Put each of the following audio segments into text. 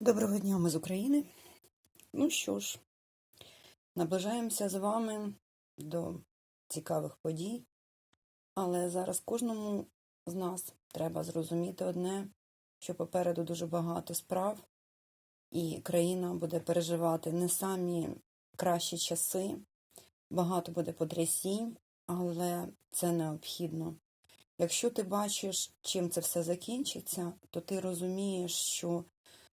Доброго дня, ми з України. Ну що ж, наближаємося з вами до цікавих подій, але зараз кожному з нас треба зрозуміти одне, що попереду дуже багато справ, і країна буде переживати не самі кращі часи, багато буде потрясінь, але це необхідно. Якщо ти бачиш, чим це все закінчиться, то ти розумієш, що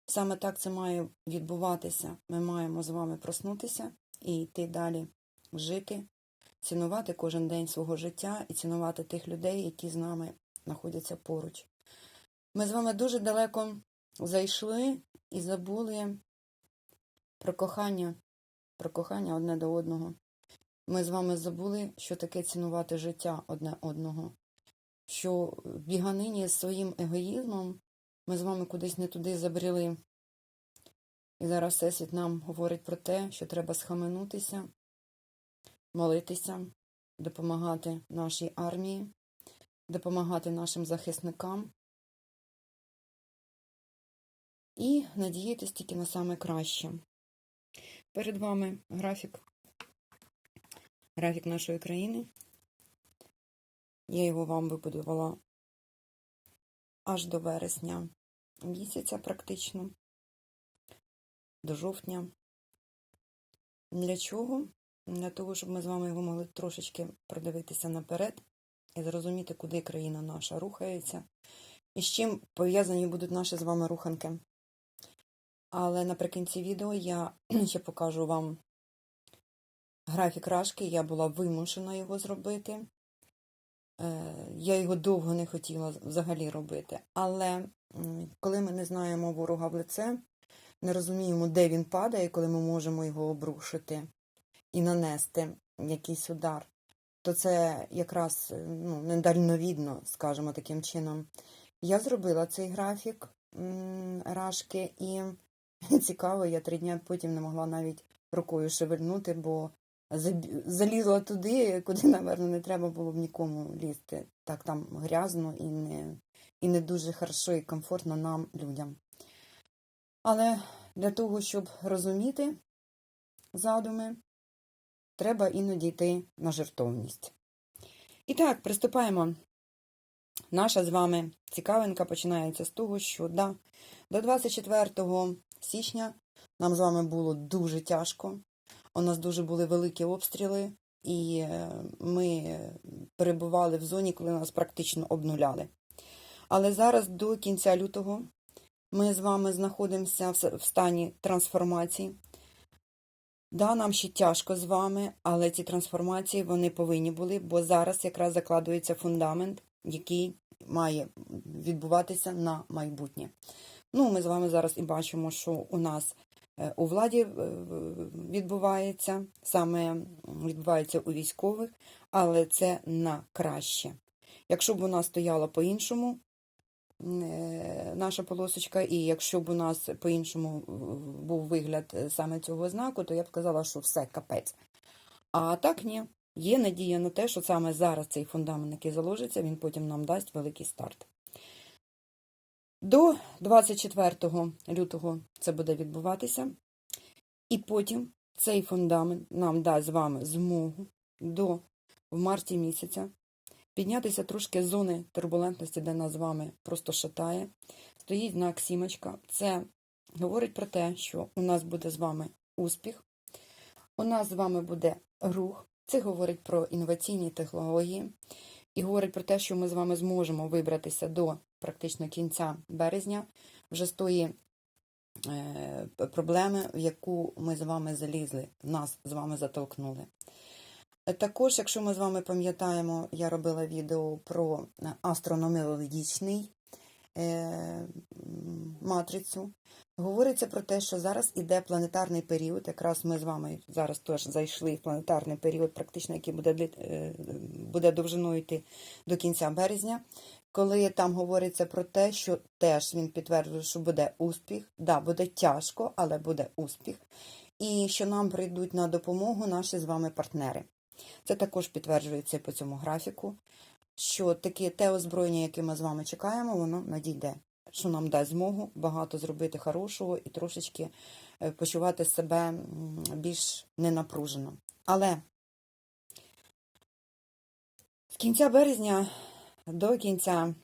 Саме так це має відбуватися. Ми маємо з вами проснутися і йти далі жити, цінувати кожен день свого життя і цінувати тих людей, які з нами знаходяться поруч. Ми з вами дуже далеко зайшли і забули про кохання, про кохання одне до одного. Ми з вами забули, що таке цінувати життя одне одного, що в біганині з своїм егоїзмом ми з вами кудись не туди забрели. І зараз Всесвіт нам говорить про те, що треба схаменутися, молитися, допомагати нашій армії, допомагати нашим захисникам і надіятись тільки на саме краще. Перед вами графік, графік нашої країни. Я його вам вибудувала аж до вересня місяця практично, до жовтня. Для чого? Для того, щоб ми з вами його могли трошечки продивитися наперед і зрозуміти, куди країна наша рухається, і з чим пов'язані будуть наші з вами руханки. Але наприкінці відео я ще покажу вам графік рашки, я була вимушена його зробити. Е, Я його довго не хотіла взагалі робити. Але коли ми не знаємо ворога в лице, не розуміємо, де він падає, коли ми можемо його обрушити і нанести якийсь удар, то це якраз ну, недальновідно, скажімо таким чином. Я зробила цей графік рашки, і цікаво, я три дні потім не могла навіть рукою шевельнути, бо залізла туди, куди, напевно, не треба було б нікому лізти. Так там грязно і не і не дуже хорошо і комфортно нам, людям. Але для того, щоб розуміти задуми, треба іноді йти на жертовність. І так, приступаємо. Наша з вами цікавинка починається з того, що да, до 24 січня нам з вами було дуже тяжко. У нас дуже були великі обстріли, і е, ми перебували в зоні, коли нас практично обнуляли. Але зараз до кінця лютого ми з вами знаходимося в стані трансформації. Да, нам ще тяжко з вами, але ці трансформації вони повинні були, бо зараз якраз закладується фундамент, який має відбуватися на майбутнє. Ну, ми з вами зараз і бачимо, що у нас у владі е, відбувається, саме відбувається у військових, але це на краще. Якщо б вона стояла по-іншому, е, наша полосочка, і якщо б у нас по-іншому був вигляд саме цього знаку, то я б сказала, що все капець. А так ні, є надія на те, що саме зараз цей фундамент, який заложиться, він потім нам дасть великий старт. До 24 лютого це буде відбуватися, і потім цей фундамент нам дасть з вами змогу до в марті місяця піднятися трошки з зони турбулентності, де нас з вами просто шатає. Стоїть знак сімочка. Це говорить про те, що у нас буде з вами успіх, у нас з вами буде рух. Це говорить про інноваційні технології і говорить про те, що ми з вами зможемо вибратися до практично кінця березня, вже з тої е, проблеми, в яку ми з вами залізли, нас з вами затолкнули. Також, якщо ми з вами пам'ятаємо, я робила відео про астрономіологічний е, матрицю. Говориться про те, що зараз іде планетарний період. Якраз ми з вами зараз теж зайшли в планетарний період, практично який буде е, буде довжиною йти до кінця березня коли там говориться про те, що теж він підтверджує, що буде успіх, да, буде тяжко, але буде успіх, і що нам прийдуть на допомогу наші з вами партнери. Це також підтверджується по цьому графіку, що таке те озброєння, яке ми з вами чекаємо, воно надійде що нам дасть змогу багато зробити хорошого і трошечки е, почувати себе більш ненапружено. Але з кінця березня до кінця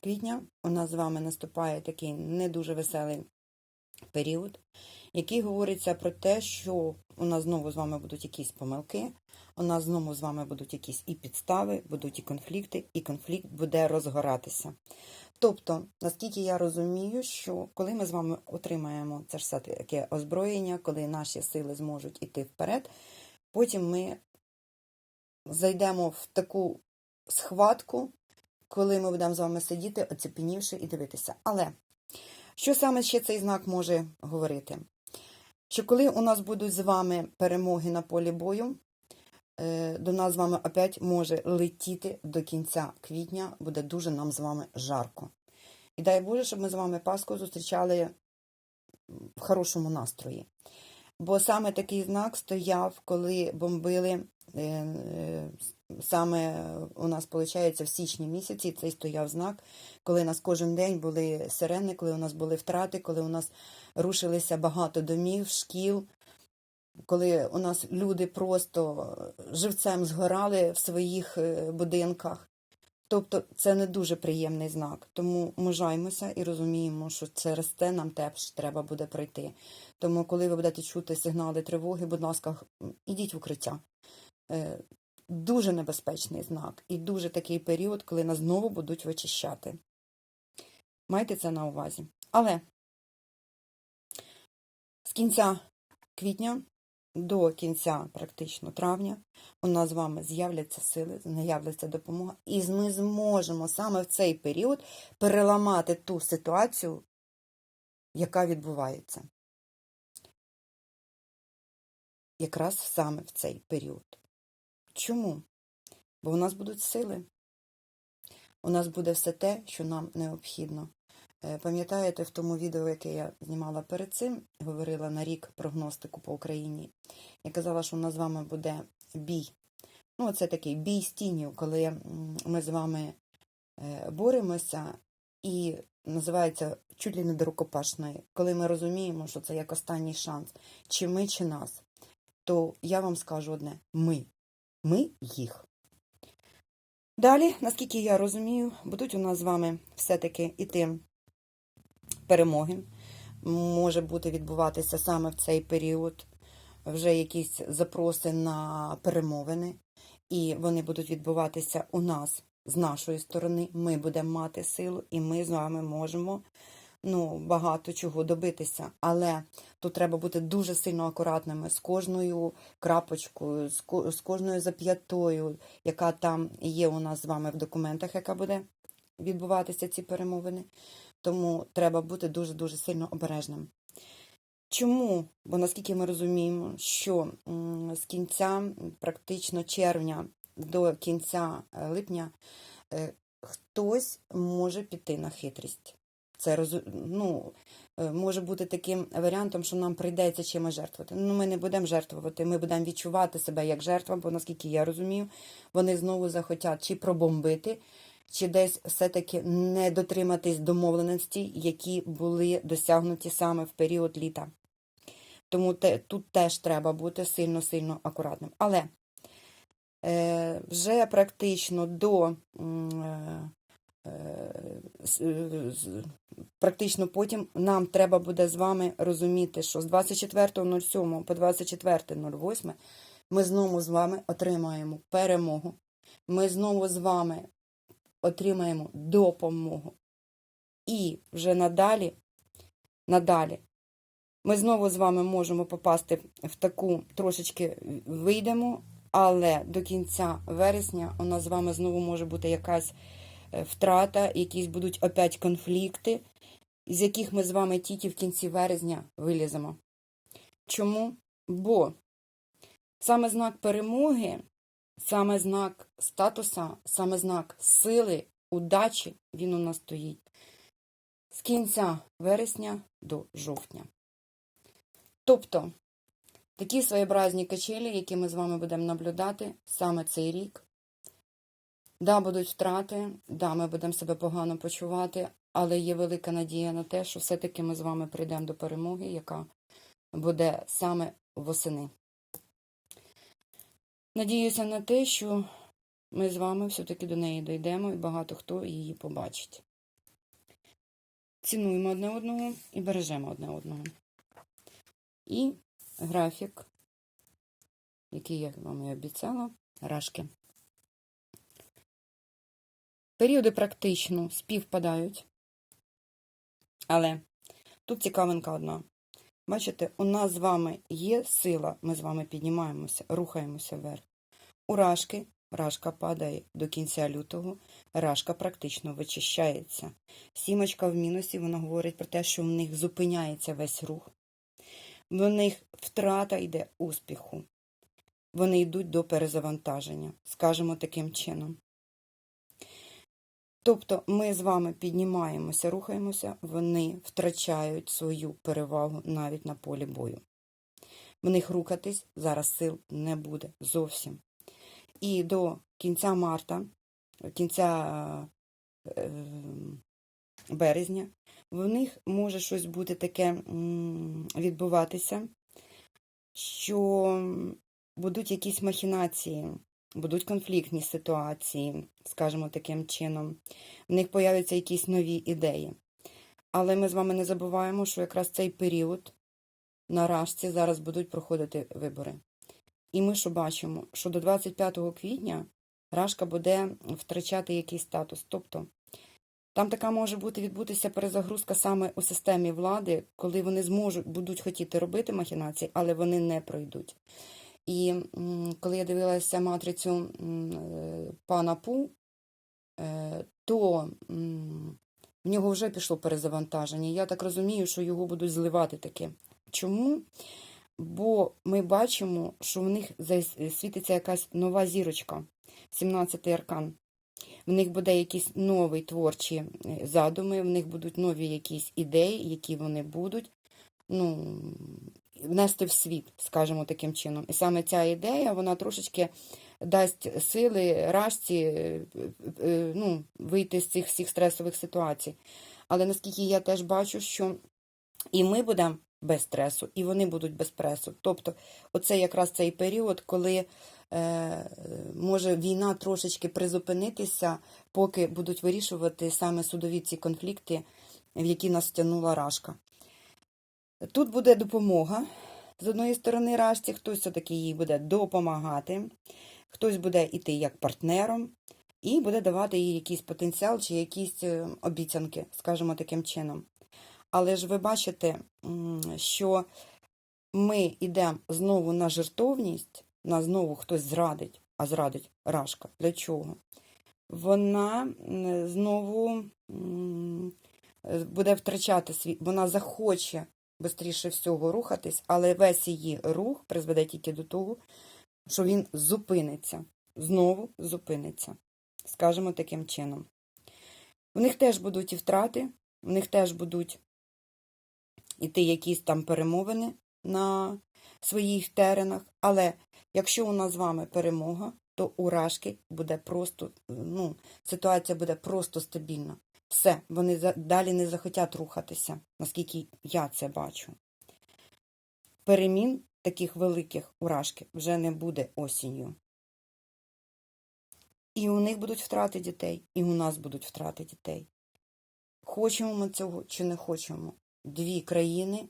квітня у нас з вами наступає такий не дуже веселий період, який говориться про те, що у нас знову з вами будуть якісь помилки, у нас знову з вами будуть якісь і підстави, будуть і конфлікти, і конфлікт буде розгоратися. Тобто, наскільки я розумію, що коли ми з вами отримаємо це ж все таке озброєння, коли наші сили зможуть іти вперед, потім ми зайдемо в таку схватку, коли ми будемо з вами сидіти, оцепенівши і дивитися. Але що саме ще цей знак може говорити? Що коли у нас будуть з вами перемоги на полі бою, до нас з вами опять може летіти до кінця квітня, буде дуже нам з вами жарко. І дай Боже, щоб ми з вами Пасху зустрічали в хорошому настрої. Бо саме такий знак стояв, коли бомбили е, е, саме у нас, виходить, в січні місяці цей стояв знак, коли у нас кожен день були сирени, коли у нас були втрати, коли у нас рушилися багато домів, шкіл, коли у нас люди просто живцем згорали в своїх е, будинках. Тобто це не дуже приємний знак. Тому мужаємося і розуміємо, що через це нам теж треба буде пройти. Тому, коли ви будете чути сигнали тривоги, будь ласка, ідіть в укриття. Е, Дуже небезпечний знак і дуже такий період, коли нас знову будуть вичищати. Майте це на увазі. Але з кінця квітня до кінця практично травня у нас з вами з'являться сили, з'являться допомога, і ми зможемо саме в цей період переламати ту ситуацію, яка відбувається. Якраз саме в цей період. Чому? Бо у нас будуть сили. У нас буде все те, що нам необхідно. Е, Пам'ятаєте, в тому відео, яке я знімала перед цим, говорила на рік прогностику по Україні. Я казала, що у нас з вами буде бій. Ну, це такий бій з тінню, коли ми з вами е, боремося і називається чуть ли не до рукопашної, коли ми розуміємо, що це як останній шанс, чи ми, чи нас, то я вам скажу одне: ми. Ми їх. Далі, наскільки я розумію, будуть у нас з вами все-таки іти перемоги. Може бути відбуватися саме в цей період вже якісь запроси на перемовини, і вони будуть відбуватися у нас з нашої сторони. Ми будемо мати силу, і ми з вами можемо ну, багато чого добитися. Але тут треба бути дуже сильно акуратними з кожною крапочкою, з кожною зап'ятою, яка там є у нас з вами в документах, яка буде відбуватися ці перемовини. Тому треба бути дуже-дуже сильно обережним. Чому? Бо наскільки ми розуміємо, що з кінця практично червня до кінця е, липня е, хтось може піти на хитрість. Це ну, е, може бути таким варіантом, що нам прийдеться чимось жертвувати. Ну, ми не будемо жертвувати, ми будемо відчувати себе як жертва, бо наскільки я розумію, вони знову захотять чи пробомбити, чи десь все-таки не дотриматись домовленостей, які були досягнуті саме в період літа. Тому те, тут теж треба бути сильно-сильно акуратним. Але е, вже практично до е, е, практично потім нам треба буде з вами розуміти, що з 24.07 по 24.08 ми знову з вами отримаємо перемогу. Ми знову з вами отримаємо допомогу. І вже надалі, надалі ми знову з вами можемо попасти в таку трошечки вийдемо, але до кінця вересня у нас з вами знову може бути якась е, втрата, якісь будуть опять конфлікти, з яких ми з вами тільки в кінці вересня виліземо. Чому? Бо саме знак перемоги, саме знак статуса, саме знак сили, удачі, він у нас стоїть з кінця вересня до жовтня. Тобто, такі своєобразні качелі, які ми з вами будемо наблюдати саме цей рік. Да, будуть втрати, да, ми будемо себе погано почувати, але є велика надія на те, що все-таки ми з вами прийдемо до перемоги, яка буде саме восени. Надіюся на те, що ми з вами все-таки до неї дійдемо і багато хто її побачить. Цінуємо одне одного і бережемо одне одного. І графік, який я вам і обіцяла, рашки. Періоди практично співпадають, але тут цікавинка одна. Бачите, у нас з вами є сила, ми з вами піднімаємося, рухаємося вверх. У рашка падає до кінця лютого, рашка практично вичищається. Сімочка в мінусі, вона говорить про те, що в них зупиняється весь рух. В них втрата йде успіху. Вони йдуть до перезавантаження, скажімо таким чином. Тобто ми з вами піднімаємося, рухаємося, вони втрачають свою перевагу навіть на полі бою. В них рухатись зараз сил не буде зовсім. І до кінця марта, кінця е, березня, в них може щось бути таке відбуватися, що будуть якісь махінації, будуть конфліктні ситуації, скажімо таким чином. В них появляться якісь нові ідеї. Але ми з вами не забуваємо, що якраз цей період на Рашці зараз будуть проходити вибори. І ми що бачимо, що до 25 квітня Рашка буде втрачати якийсь статус. Тобто там така може бути відбутися перезагрузка саме у системі влади, коли вони зможуть будуть хотіти робити махінації, але вони не пройдуть. І коли я дивилася матрицю е, пана Пу, е, то в нього вже пішло перезавантаження. Я так розумію, що його будуть зливати таки. Чому? Бо ми бачимо, що в них світиться якась нова зірочка, 17-й аркан. В них буде якісь нові творчі е, задуми, в них будуть нові якісь ідеї, які вони будуть ну, внести в світ, скажімо таким чином. І саме ця ідея, вона трошечки дасть сили рашці е, е, ну, вийти з цих всіх стресових ситуацій. Але наскільки я теж бачу, що і ми будемо без стресу, і вони будуть без пресу. Тобто, оце якраз цей період, коли е, може війна трошечки призупинитися, поки будуть вирішувати саме судові ці конфлікти, в які нас втягнула Рашка. Тут буде допомога. З одної сторони, Рашці, хтось все-таки їй буде допомагати, хтось буде йти як партнером, і буде давати їй якийсь потенціал чи якісь е, обіцянки, скажімо таким чином. Але ж ви бачите, що ми йдемо знову на жертовність, нас знову хтось зрадить, а зрадить Рашка. Для чого? Вона знову буде втрачати свій, вона захоче швидше всього рухатись, але весь її рух призведе тільки до того, що він зупиниться, знову зупиниться, скажімо таким чином. В них теж будуть і втрати, в них теж будуть іти якісь там перемовини на своїх теренах, але якщо у нас з вами перемога, то у Рашки буде просто, ну, ситуація буде просто стабільна. Все, вони далі не захотять рухатися, наскільки я це бачу. Перемін таких великих у вже не буде осінню. І у них будуть втрати дітей, і у нас будуть втрати дітей. Хочемо ми цього чи не хочемо. Дві країни,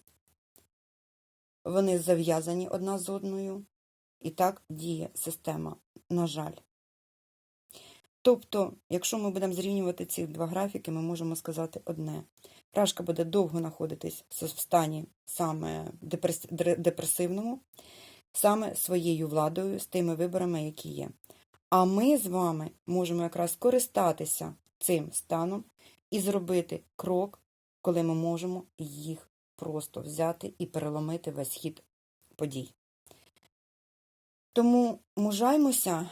вони зав'язані одна з одною, і так діє система, на жаль. Тобто, якщо ми будемо зрівнювати ці два графіки, ми можемо сказати одне. Рашка буде довго знаходитись в стані саме депресивному, саме своєю владою, з тими виборами, які є. А ми з вами можемо якраз користатися цим станом і зробити крок, коли ми можемо їх просто взяти і переломити весь хід подій. Тому мужаймося,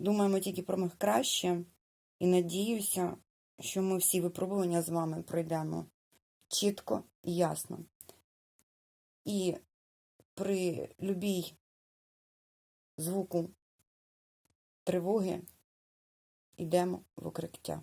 думаємо тільки про них краще, і надіюся, що ми всі випробування з вами пройдемо чітко і ясно. І при любій звуку тривоги йдемо в укриття.